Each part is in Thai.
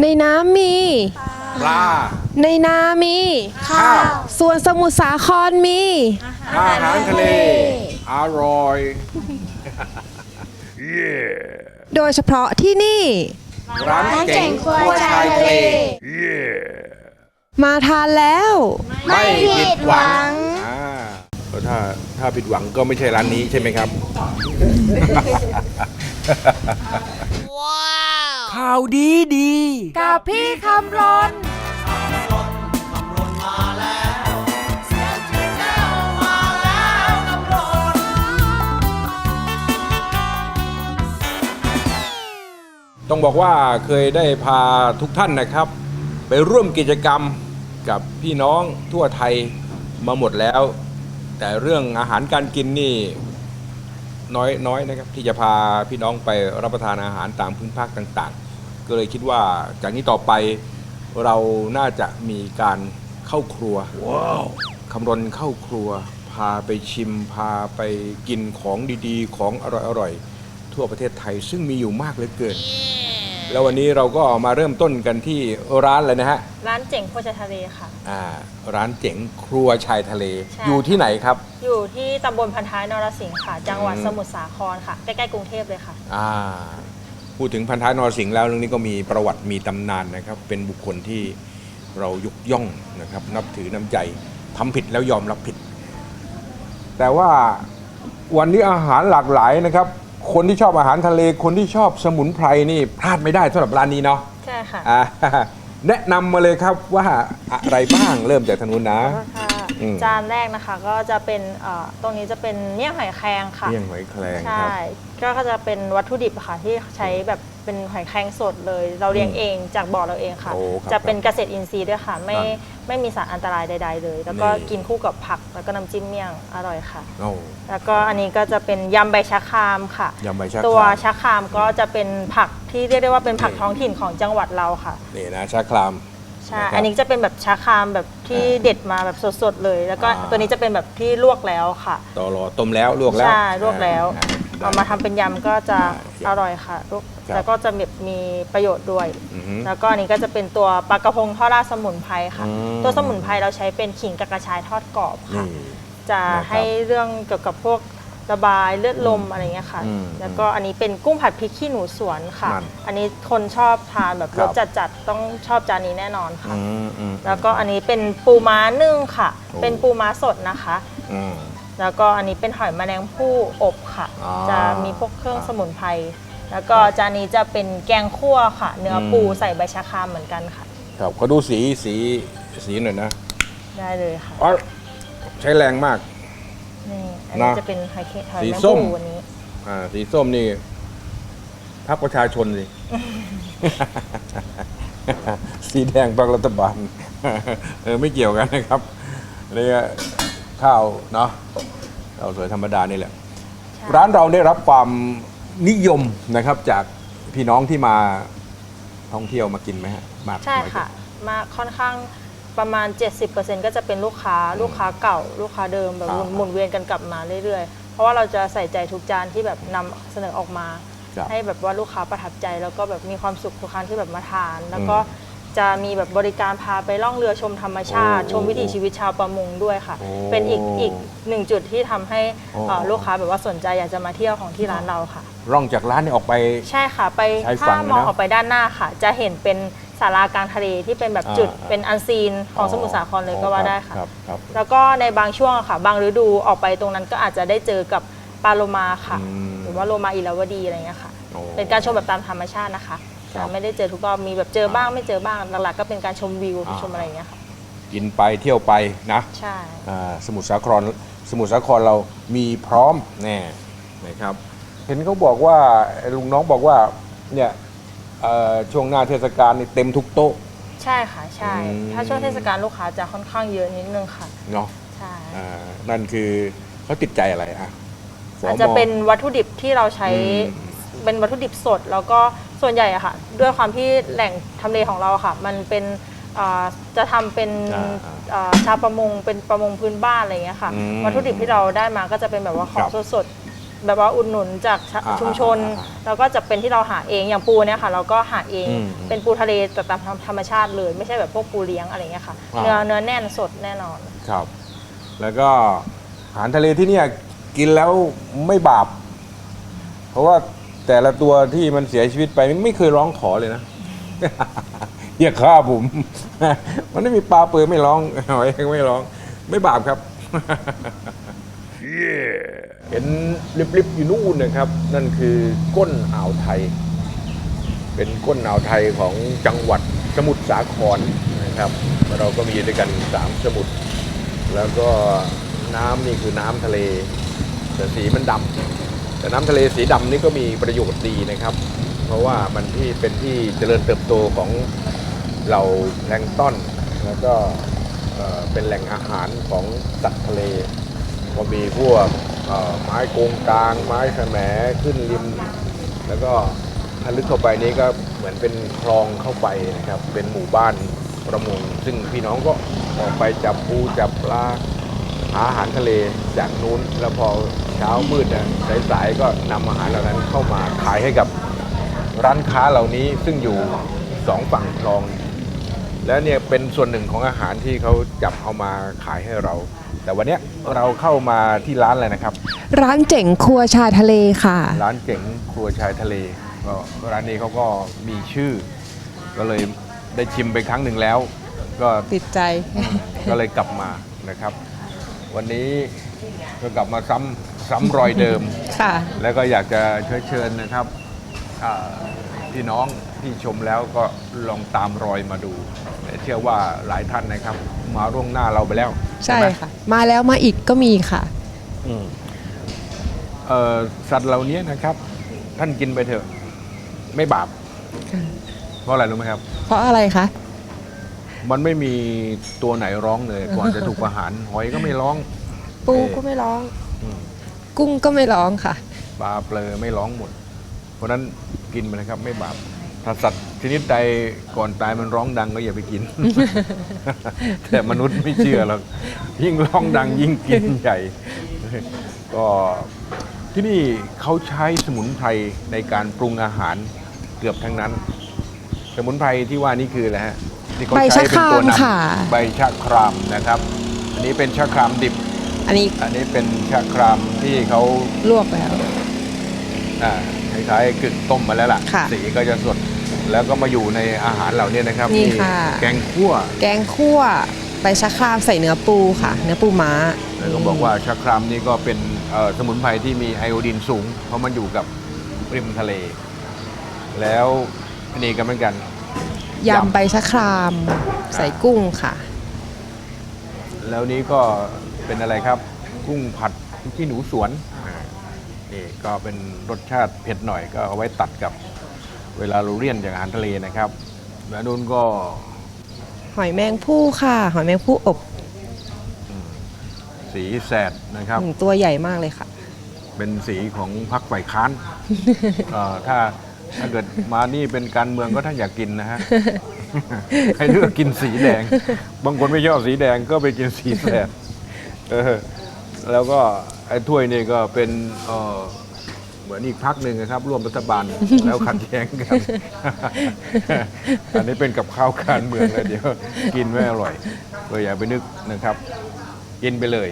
ในน้ำมี ปลา ในนามี ข้าว ส่วนสมุทรสาครมี อาหารทะเล อร่อย โดยเฉพาะที่นี่ ร้านเจ๋งครัวชายทะเล มาทานแล้ว ไม่ผิดหวังอ่าก็ถ้าถ้าผิดหวังก็ไม่ใช่ร้านนี้ใช่ไหมครับ ข่าวดีดี กับพี่คำรนต้องบอกว่าเคยได้พาทุกท่านนะครับ ไปร่วมกิจกรรมกับพี่น้องทั่วไทยมาหมดแล้ว แต่เรื่องอาหารการกินนี่น้อยน้อยนะครับที่จะพาพี่น้องไปรับประทานอาหารตามพื้นภาคต่างๆ ก็เลยคิดว่าจากนี้ต่อไปเราน่าจะมีการเข้าครัวคำรณเข้าครัว พาไปชิม พาไปกินของดีๆ ของอร่อยๆ ทั่วประเทศไทยซึ่งมีอยู่มากเหลือเกิน แล้ววันนี้เราก็มาเริ่มต้นกันที่ร้านเลยนะฮะร้านเจ๋งโภชทะเลค่ะ อ่าร้านเจ๋งครัวชายทะเล ใช่ อยู่ที่ไหนครับ อยู่ที่ตำบลพันท้ายนรสิงห์ค่ะ จังหวัดอืม สมุทรสาครค่ะ ใกล้ๆกรุงเทพเลยค่ะ อ่า พูดถึงพันท้ายนรสิงห์แล้วเรื่องนี้ก็มีประวัติมีตำนานนะครับ เป็นบุคคลที่เรายกย่องนะครับ นับถือน้ำใจทำผิดแล้วยอมรับผิด แต่ว่าวันนี้อาหารหลากหลายนะครับ คนที่ชอบอาหารทะเลคนที่ชอบสมุนไพรนี่พลาดไม่ได้สำหรับร้านนี้เนาะใช่ค่ะ อ่าแนะนำมาเลยครับว่าอะไรบ้างเริ่มจากทางนู้นนะค่ะ อืม จานแรกนะคะก็จะเป็นเอ่อตรงนี้จะเป็นเมี่ยงหอยแครงค่ะ เมี่ยงหอยแครงใช่ครับก็จะเป็นวัตถุดิบค่ะที่ใช้แบบเป็นหอยแครงสดเลย เราเลี้ยงอืมเองจากบ่อเราเองค่ะ โอ้ครับจะเป็นเกษตรอินทรีย์ด้วยค่ะ ไม่นั่นไม่มีสารอันตรายใด ๆ เลย แล้วก็นี่ กินคู่กับผักแล้วก็น้ำจิ้มเมี่ยงอร่อยค่ะ โอ้แล้วก็อันนี้ก็จะเป็นยำใบชะครามค่ะ ยำใบชะตัวคราม ชะครามก็จะเป็นผักที่เรียกได้ว่าเป็นผักนี่ ท้องถิ่นของจังหวัดเราค่ะ นี่นะชาคราม ใช่ะครับอันนี้จะเป็นแบบชะครามแบบที่อ่าเด็ดมาแบบสดๆเลย แล้วก็อ่า ตัวนี้จะเป็นแบบที่ลวกแล้วค่ะ ต่อรอต้มแล้วลวกแล้วใช่ลวกแล้ว อ่า เอามาทำเป็นยำก็จะอ่าอร่อยค่ะลวกครับแล้วก็จะแบบมีประโยชน์ด้วย อือฮึแล้วก็อันนี้ก็จะเป็นตัวปลากระพงทอดราดสมุนไพรค่ะ อืม ตัวสมุนไพรเราใช้เป็นขิงกับกระชายทอดกรอบค่ะ นี่ จะนะครับให้เรื่องเกี่ยวกับพวก ระบายเลือดลมอะไรเงี้ยค่ะ อืมแล้วก็อันนี้เป็นกุ้งผัดพริกขี้หนูสวนค่ะนั่นอันนี้คนชอบทานแบบครัรบสจัดๆต้องชอบจานนี้แน่นอนค่ะ อืมอืมแล้วก็อันนี้เป็นปูม้านึ่งค่ะโอ้เป็นปูม้าสดนะคะ อืม แล้วก็อันนี้เป็นหอยแมลงภู่อบค่ะ อ่าจะมีพวกเครื่องสมุนไพร แล้วก็จานนี้จะเป็นแกงคั่วค่ะ เนื้ออม ปูใส่ใบชะครามเหมือนกันค่ะ ครับเขาดูสีสีสีหน่อยนะได้เลยค่ะ อ๋อใช้แรงมาก นี่อันนี้นะจะเป็นหอยเค็หอยสีแมงส้มภู่วันนี้ อ่า สีส้มนี่พักประชาชนสิ สีแดงพรรครัฐบาล เออไม่เกี่ยวกันนะครับนี่ก็ข้าวเนาะข้าวสวยธรรมดานี่แหละใช่ร้านเราได้รับความนิยมนะครับ จากพี่น้องที่มาท่องเที่ยวมากินไหมฮะมากใช่น้อยแค่ะมาค่อนข้าง ประมาณ 70%ก็จะเป็นลูกค้าลูกค้าเก่า ลูกค้าเดิมแบบหมุนอ่าหมุนเวียนกันกลับมาเรื่อยๆ เพราะว่าเราจะใส่ใจทุกจานที่แบบนำเสนอออกมา ครับให้แบบว่าลูกค้าประทับใจแล้วก็แบบมีความสุขทุกครั้งที่แบบมาทาน แล้วก็จะมีแบบบริการพาไปล่องเรือชมธรรมชาติ โอ้ชมวิถีชีวิตชาวประมงด้วยค่ะ โอ้เป็นอีกอีกหนึ่งจุดที่ทำให้โอ้ เอ่อลูกค้าแบบว่าสนใจอยากจะมาเที่ยวของที่ร้านเราค่ะ ร่องจากร้านนี่ออกไป ใช่ค่ะ ไปชายฝั่ถ้างมองนะออกไปด้านหน้าค่ะ จะเห็นเป็น ศาลากลางทะเลที่เป็นแบบจุดอ่า เป็นอันซีนของสมุทรสาครเลยก็ว่าได้ค่ะรับครับแล้วก็ในบางช่วงอะค่ะ บางฤดูออกไปตรงนั้นก็อาจจะได้เจอกับปลาโลมาค่ะ อืม หรือว่าโลมาอิราวดีอะไรเงี้ยค่ะ โอ้เป็นการชมแบบตามธรรมชาตินะคะครับจะไม่ได้เจอทุกรอบมีแบบเจอบ้างไม่เจอบ้างหลักๆก็เป็นการชมวิวอ่าชมอะไรเงี้ยค่ะ กินไปเที่ยวไปนะใช่ อ่าสมุทรสาครสมุทรสาครเรามีพร้อมแน่นะครับ เห็นเขาบอกว่าลุงน้องบอกว่าเนี่ย เอ่อช่วงหน้าเทศกาลนี่เต็มทุกโต๊ะ ใช่ค่ะใช่ อืม ถ้าช่วงเทศกาลลูกค้าจะค่อนข้างเยอะนิดนึงค่ะ เนาะใช่ อ่านั่นคือเขาติดใจอะไรอะฝอาจจะเป็นวัตถุดิบที่เราใช้อืม เป็นวัตถุดิบสด แล้วก็ส่วนใหญ่อะค่ะ ด้วยความที่แหล่งทำเลของเราอะค่ะ มันเป็นอ่าจะทำเป็นอ่าอ่าชาวประมงเป็นประมงพื้นบ้านอะไรอย่างเงี้ยค่ะ อืมวัตถุดิบที่เราได้มาก็จะเป็นแบบว่าของครับ สด แบบว่าอุดหนุนจากชะอ่าชุมชนอ่าอ่าแล้วก็จะเป็นที่เราหาเองอย่างปูเนี่ยค่ะ เราก็หาเองอืมเป็นปูทะเลแต่ตามธรรมชาติเลย ไม่ใช่แบบพวกปูเลี้ยงอะไรเงี้ยค่ะ อ่า เนื้อเนื้อแน่นสดแน่นอน ครับ แล้วก็อาหารทะเลที่เนี่ยกินแล้วไม่บาป เพราะว่าแต่ละตัวที่มันเสียชีวิตไปมันไม่เคยร้องขอเลยนะ อย่าฆ่าผม มันไม่มีปลาเปือยไม่ร้อง หอยไม่ร้อง ไม่บาปครับ เห็นริบๆอยู่นู่นนะครับ นั่นคือก้นอ่าวไทย เป็นก้นอ่าวไทยของจังหวัดสมุทรสาครนะครับ เราก็มีด้วยกันสามสมุทรแล้วก็น้ำนี่คือน้ำทะเล แต่สีมันดำแต่น้ำทะเลสีดำนี่ก็มีประโยชน์ดีนะครับ เพราะว่ามันที่เป็นที่เจริญเติบโตของเหล่าแพลงต้นแล้วก็เป็นแหล่งอาหารของสัตว์ทะเล ก็มีพวกไม้โกงกลาง ไม้แสมขึ้นริม แล้วก็ถ้าลึกเข้าไปนี้ก็เหมือนเป็นคลองเข้าไปนะครับ เป็นหมู่บ้านประมงซึ่งพี่น้องก็ออกไปจับปูจับปลาหาอาหารทะเลจากนู้น แล้วพอเช้ามืดนะสายๆก็นำอาหารเหล่านั้นเข้ามาขายให้กับร้านค้าเหล่านี้ซึ่งอยู่สองฝั่งคลอง และเนี่ยเป็นส่วนหนึ่งของอาหารที่เขาจับเอามาขายให้เรา แต่วันเนี้ยเราเข้ามาที่ร้านอะไรนะครับ ร้านเจ๋งครัวชายทะเลค่ะ ร้านเจ๋งครัวชายทะเลก็ร้านนี้เขาก็มีชื่อ ก็เลยได้ชิมไปครั้งหนึ่งแล้ว ก็ติดใจ ก็เลยกลับมานะครับ วันนี้ก็กลับมาซ้ำซ้ำรอยเดิม ค่ะ แล้วก็อยากจะเชิญเชิญนะครับอ่าพี่น้องที่ชมแล้วก็ลองตามรอยมาดูแต่เชื่อว่าหลายท่านนะครับ มาร่วงหน้าเราไปแล้วใช่ไหมค่ะ มาแล้วมาอีกก็มีค่ะ อืมเอ่อสัตว์เหล่านี้นะครับ ท่านกินไปเถอะ ไม่บาปค่ะเพราะอะไรรู้ไหมครับ เพราะอะไรคะ มันไม่มีตัวไหนร้องเลย ก่อนจะถูกประหารหอยก็ไม่ร้อง ปูก็ไม่ร้อง อืมกุ้งก็ไม่ร้องค่ะ ปลาเปลือไม่ร้องหมด เพราะฉะนั้นกินไปนะครับ ไม่บาป ถ้าสัตว์ชนิดใดก่อนตายมันร้องดังก็อย่าไปกิน แต่มนุษย์ไม่เชื่อหรอกยิ่งร้องดังยิ่งกินใหญ่ ก็ที่นี่เขาใช้สมุนไพรในการปรุงอาหารเกือบทั้งนั้น สมุนไพรที่ว่านี่คืออะไรฮะที่เขาใบใช้ชะเป็นตัวนครามค่ะำใบชะครามนะครับ อันนี้เป็นชะครามดิบ อันนี้อันนี้เป็นชะครามที่เขาลวกแล้วอ่าคล้ายๆกึ่งต้มมาแล้วล่ะค่ะสีก็จะสด แล้วก็มาอยู่ในอาหารเหล่านี้นะครับนี่มีค่ะแกงคั่วแกงคั่วใบชะครามใส่เนื้อปูค่ะ เนื้อปูม้าแล้วก็บอกว่าชะครามนี่ก็เป็นเอ่อสมุนไพรที่มีไอโอดีนสูง เพราะมันอยู่กับริมทะเล แล้วอันนี้ก็เหมือนกัน ยำยำใบชะครามใส่กุ้งค่ะ แล้วนี้ก็เป็นอะไรครับ กุ้งผัดขี้หนูสวนอ่านี่ก็เป็นรสชาติเผ็ดหน่อยก็เอาไว้ตัดกับ เวลาเราเรียนจากอาหารทะเลนะครับ แล้วนู้นก็หอยแมงผู้ค่ะ หอยแมงผู้อบสีแสดนะครับอืมตัวใหญ่มากเลยค่ะ เป็นสีของพรรคฝ่ายค้านเอ่อถ้าถ้าเกิดมานี่เป็นการเมืองก็ท่านอยากกินนะฮะให้เลือกกินสีแดง บางคนไม่ชอบสีแดงก็ไปกินสีแสดเออแล้วก็ไอ้ถ้วยนี่ก็เป็นเอ่อ เหมือนอีกพักหนึ่งนะครับ ร่วมรัฐบาล แล้วขัดแย้งกัน อันนี้เป็นกับข้าวการเมืองแล้วเดี๋ยว กินไม่อร่อยก็อย่าไปนึกนะครับ กินไปเลย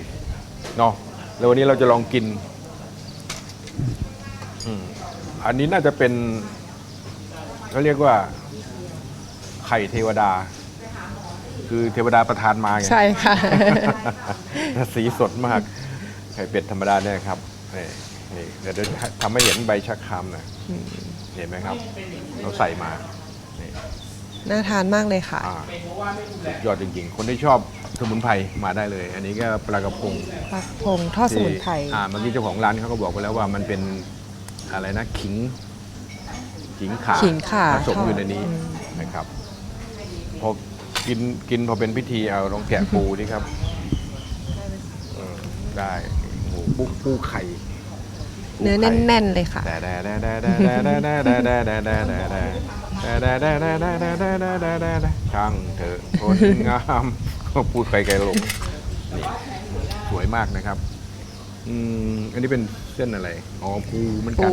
เนาะแล้ววันนี้เราจะลองกินอืมอันนี้น่าจะเป็นเขาเรียกว่า ไข่เทวดา คือเทวดาประทานมาไงใช่ค่ะแต่สีสดมาก ไข่เป็ดธรรมดาเนี่ยครับนี่ นี่เดี๋ยวเดี๋ยวทำให้เห็นใบชะครามหนะเห็นไหมครับ เราใส่มานี่น่าทานมากเลยค่ะอ่าสุดยอดจริงๆ คนที่ชอบสมุนไพรมาได้เลย อันนี้ก็ปลากระพงปลากระพงทอดสมุนไพรที่อ่าเมื่อกี้เจ้าของร้านเขาก็บอกไปแล้วว่ามันเป็นอะไรนะขิงขิงขาขิงข่าผสมทอดอยู่ในนี้อืมนะครับพอกินกินพอเป็นพิธีเอาลองแกะปูดิครับอืมได้หมูปูปูไข่ปู เนื้อแน่นๆเลยค่ะ ช่างเถอะคนงามก็พูดไปไกลหลงนี่สวยมากนะครับ อืมอันนี้เป็นเส้นอะไร อ๋อปูมันกัน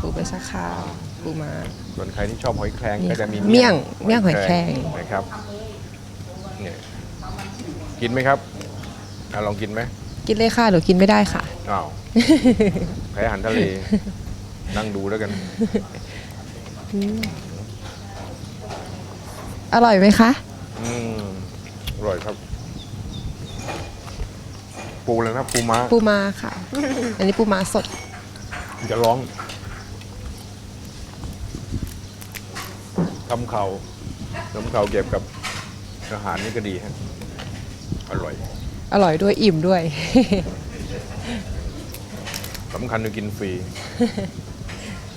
ปูไปสาขาวปูมา ส่วนใครที่ชอบหอยแครงก็จะมีเมี่ยงเมี่ยงหอยแครง นะครับเนี่ยกินไหมครับอะลองกินไหม กินเลยค่ะหนูกินไม่ได้ค่ะ อ้าวแพ้อาหารทะเล นั่งดูแล้วกัน อร่อยไหมคะ อืมอร่อยครับ ปูเลยนะปูม้าปูม้าค่ะ อันนี้ปูม้าสด จะร้องทำเขาทำเขาเก็บกับอาหารนี่ก็ดีฮะ อร่อย อร่อยด้วยอิ่มด้วย สำคัญคือกินฟรี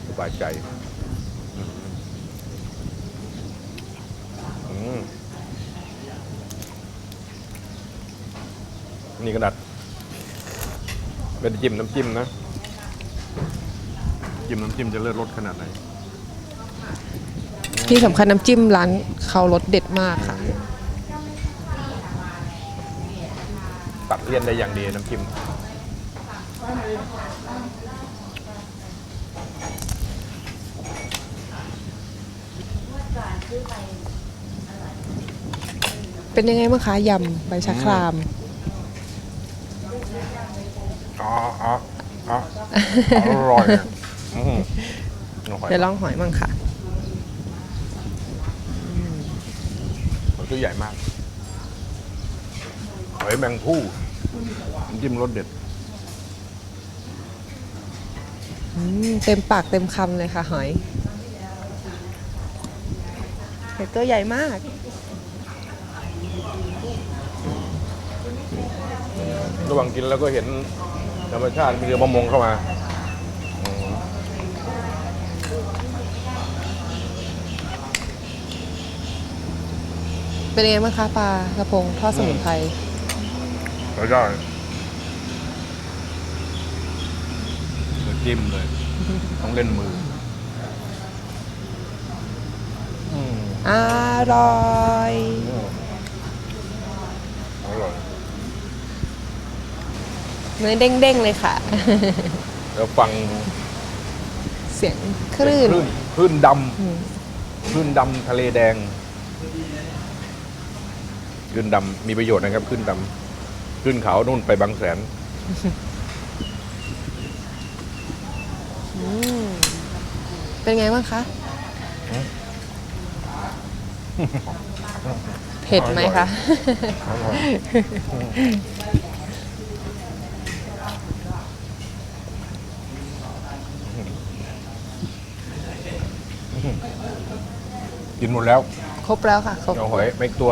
สบายใจอืมอืมนี่กระดัดเป็นจิ้มน้ำจิ้มนะ จิ้มน้ำจิ้มจะเลิศรสขนาดไหน ที่สำคัญน้ำจิ้มร้านเขารสเด็ดมากค่ะ ตัดเลี่ยนได้อย่างดีน้ำจิ้มเป็นยังไงบ้างคะยำใบชะคราม อ๋ออ๋ออ๋ออร่อยอะอืมอร่อยเดี๋ยวลองหอยมั่งค่ะหอยตัวใหญ่มากห อยแมงผู้น้ำจิ้มรสเด็ด อืมเต็มปากเต็มคำเลยค่ะหอยเห็ดตัวใหญ่มาก ระหว่างกินแล้วก็เห็นธรรมชาติมีเรือประมงเข้ามาอืมเป็นยังไงบ้างคะปลากระพงทอดสมุนไพร แล้วก็จิ้มเลย ต้องเล่นมืออืมอร่อยอร่อยเนื้อเด้งๆเลยค่ะ แล้วฟังเสียงคลื่น คลื่นคลื่นดอืมำคลื่นดำทะเลแดงคลื่นดำมีประโยชน์นะครับคลื่นดำ คลื่นขาวนู่นไปบางแสนอืมเป็นไงบ้างคะ เผ็ดไหมคะ อร่อยกินหมดแล้ว ครบแล้วค่ะ ครบ เอาหอยไม่ตัว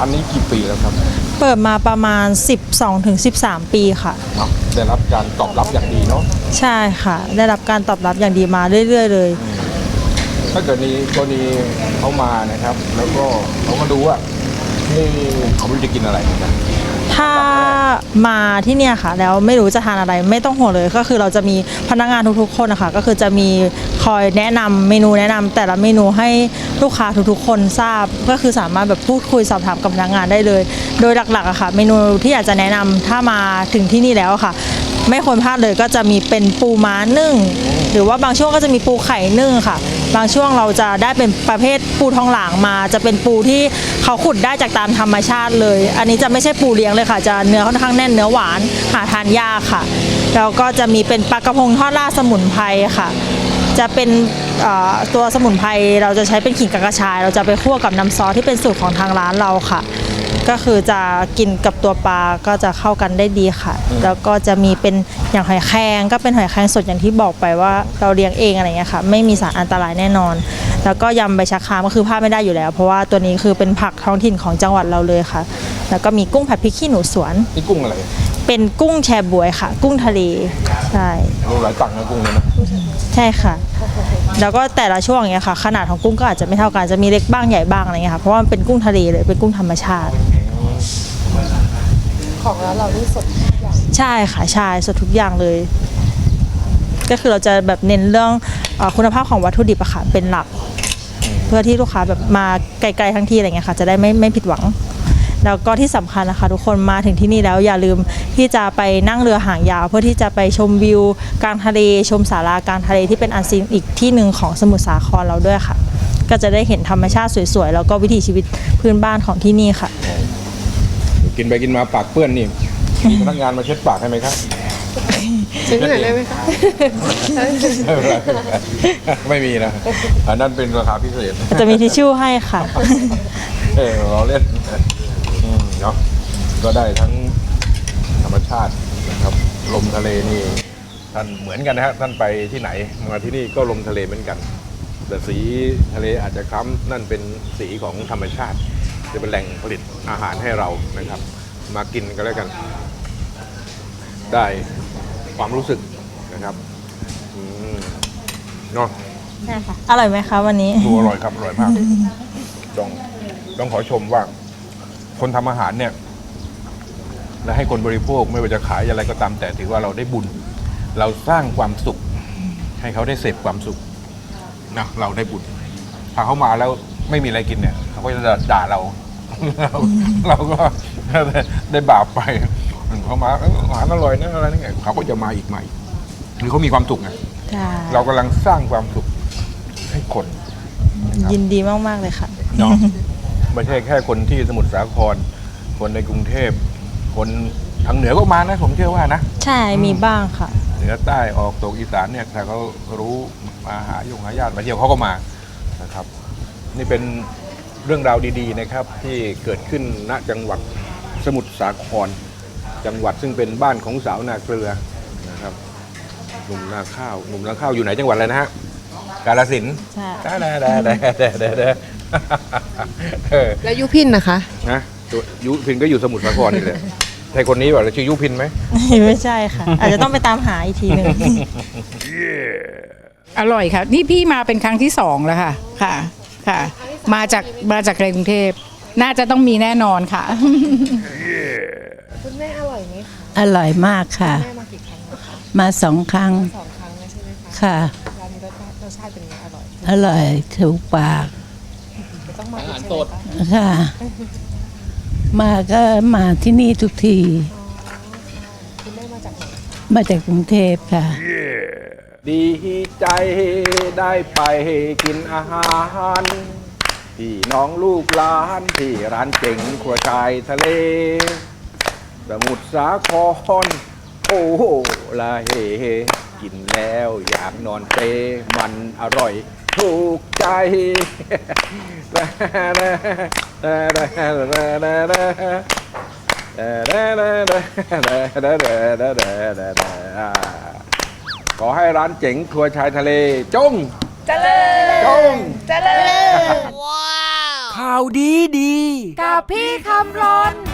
ร้านนี้กี่ปีแล้วครับเปิดมาประมาณ 12-13 ปีค่ะเนาะได้รับการตอบรับอย่างดีเนาะใช่ค่ะ ได้รับการตอบรับอย่างดีมาเรื่อย ๆ เลย ถ้าเกิดนี้กรณีเขามานะครับ แล้วก็เขามาดูว่านี่เขาไม่รู้จะกินอะไรนะ ถ้ามาที่เนี่ยค่ะ แล้วไม่รู้จะทานอะไรไม่ต้องห่วงเลยก็คือเราจะมีพนักงานทุกๆ คนนะคะก็คือจะมีคอยแนะนำเมนูแนะนำแต่ละเมนูให้ลูกค้าทุกๆ คนทราบ ก็คือสามารถแบบพูดคุยสอบถามกับพนักงานได้เลย โดยหลักๆอะค่ะ เมนูที่อยากจะแนะนำถ้ามาถึงที่นี่แล้วค่ะ ไม่ควรพลาดเลยก็จะมีเป็นปูม้านึ่ง หรือว่าบางช่วงก็จะมีปูไข่นึ่งค่ะ บางช่วงเราจะได้เป็นประเภทปูทองหลางมา จะเป็นปูที่เขาขุดได้จากตามธรรมชาติเลย อันนี้จะไม่ใช่ปูเลี้ยงเลยค่ะ จะเนื้อค่อนข้างแน่นเนื้อหวานหาทานยากค่ะ แล้วก็จะมีเป็นปลากระพงทอดราดสมุนไพรค่ะ จะเป็นตัวสมุนไพรเราจะใช้เป็นขิงกระชาย เราจะไปคั่วกับน้ำซอสที่เป็นสูตรของทางร้านเราค่ะ ก็คือจะกินกับตัวปลาก็จะเข้ากันได้ดีค่ะ แล้วก็จะมีเป็นอย่างหอยแครงก็เป็นหอยแครงสดอย่างที่บอกไปว่าเราเลี้ยงเองอะไรเงี้ยค่ะ ไม่มีสารอันตรายแน่นอน แล้วก็ยำใบชะครามก็คือพลาดไม่ได้อยู่แล้ว เพราะว่าตัวนี้คือเป็นผักท้องถิ่นของจังหวัดเราเลยค่ะ แล้วก็มีกุ้งผัดพริกขี้หนูสวน นี่กุ้งอะไรเเป็นกุ้งแชบวยค่ะ กุ้งทะเลใช่รู้หลายตังค์นะกุ้งเนี่ยนะใช่ค่ะ แล้วก็แต่ละช่วงเนี้ยค่ะ ขนาดของกุ้งก็อาจจะไม่เท่ากันจะมีเล็กบ้างใหญ่บ้างอะไรเงี้ยค่ะเพราะว่ามันเป็นกุ้งทะเลเลยเป็นกุ้งธรรมชาติ ของร้านเรานี่สดใช่ค่ะใช่สดทุกอย่างเลย ก็คือเราจะแบบเน้นเรื่องเออคุณภาพของวัตถุดิบอะค่ะเป็นหลัก เพื่อที่ลูกค้าแบบมาไกลๆทั้งที่อะไรเงี้ยค่ะ จะได้ไม่ไม่ผิดหวัง แล้วก็ที่สำคัญนะคะ ทุกคนมาถึงที่นี่แล้วอย่าลืมที่จะไปนั่งเรือหางยาว เพื่อที่จะไปชมวิวกลางทะเลชมสารากลางทะเลที่เป็นอันซีนอีกที่หนึ่งของสมุทรสาครเราด้วยค่ะ ก็จะได้เห็นธรรมชาติสวยๆแล้วก็วิถีชีวิตพื้นบ้านของที่นี่ค่ะ กินไปกินมาปากเปื้อนนี่มีพนักงานมาเช็ดปากให้ไหมครับซื้อหน่อยได้ไหมคะไม่เป็นไรไม่มีนะอันนั้นเป็นราคาพิเศษจะมีทิชชู่ให้ค่ะเออเราเล่นอืมเนาะก็ได้ทั้งธรรมชาตินะครับ ลมทะเลนี่ท่านเหมือนกันนะฮะท่านไปที่ไหนมาที่นี่ก็ลมทะเลเหมือนกัน แต่สีทะเลอาจจะคล้ำนั่นเป็นสีของธรรมชาติ จะเป็นแหล่งผลิตอาหารให้เรานะครับ มากินกันแล้วกัน ได้ความรู้สึกนะครับอืมเนาะใช่ค่ะ อร่อยไหมคะวันนี้ ดูอร่อยครับอร่อยมากต้องต้องขอชมว่า คนทำอาหารเนี่ย และให้คนบริโภคไม่ว่าจะขายอะไรก็ตามแต่ถือว่าเราได้บุญ เราสร้างความสุข ให้เขาได้เสพความสุขนะเราได้บุญถ้าเขามาแล้วไม่มีอะไรกินเนี่ยเขาก็จะด่าเรา เราเราก็ได้บาปไปเขามาเอ้ยอาหารอร่อยนะอะไรนี่ไงเขาก็จะมาอีกใหม่หรือเขามีความสุขไงใช่เรากำลังสร้างความสุขให้คน ยินดีมาก ๆ เลยค่ะเนาะไม่ใช่แค่คนที่สมุทรสาคร คนในกรุงเทพ คนทางเหนือก็มานะ ผมเชื่อว่านะ ใช่มีบ้างค่ะ เหนือใต้ออกตกอีสานเนี่ยถ้าเขารู้มาหาโยงหาญาติมาเที่ยวเขาก็มานะครับ นี่เป็น เรื่องราวดีๆนะครับที่เกิดขึ้นณจังหวัดสมุทรสาคร จังหวัดซึ่งเป็นบ้านของสาวนาเกลือนะครับหนุ่มนาข้าวหนุ่มนาข้าวอยู่ไหนจังหวัดอะไรนะฮะกาฬสินธุ์ใช่ได้ได้ได้ได้ได้ได้เออแล้วยุพินนะคะ นะตัวยุพินก็อยู่สมุทรสาครนี่แหละใช่คนนี้แบบชื่อยุพินไหม ไม่ใช่ค่ะ อาจจะต้องไปตามหาอีกทีหนึ่ง อร่อยค่ะ นี่พี่มาเป็นครั้งที่สองแล้วค่ะ ค่ะ ค่ะ มาจากมาจากในกรุงเทพน่าจะต้องมีแน่นอนค่ะ คุณแม่อร่อยไหมคะอร่อยมากค่ะ แม่มากี่ครั้งแล้วคะมาสองครั้งสองครั้งแล้วใช่ไหมคะค่ะ ร้านนี้รสชาติรสชาติเป็นไงอร่อยอร่อยถูกปากเดี๋ยวต้องมาอีกใช่ไหมคะค่ะ มาก็มาที่นี่ทุกที คุณแม่มาจากไหนมาจากกรุงเทพค่ะ ดีใจได้ไปกินอาหาร พี่น้องลูกหลานที่ร้านเจ๋งครัวชายทะเล สมุทรสาคร โอ้โหลาเฮเฮกินแล้วอยากนอนเปรมันอร่อย ถูกใจขอให้ร้านเจ๋งครัวชายทะเล จง เจริญจง ข่าวดีดี กับพี่คำรน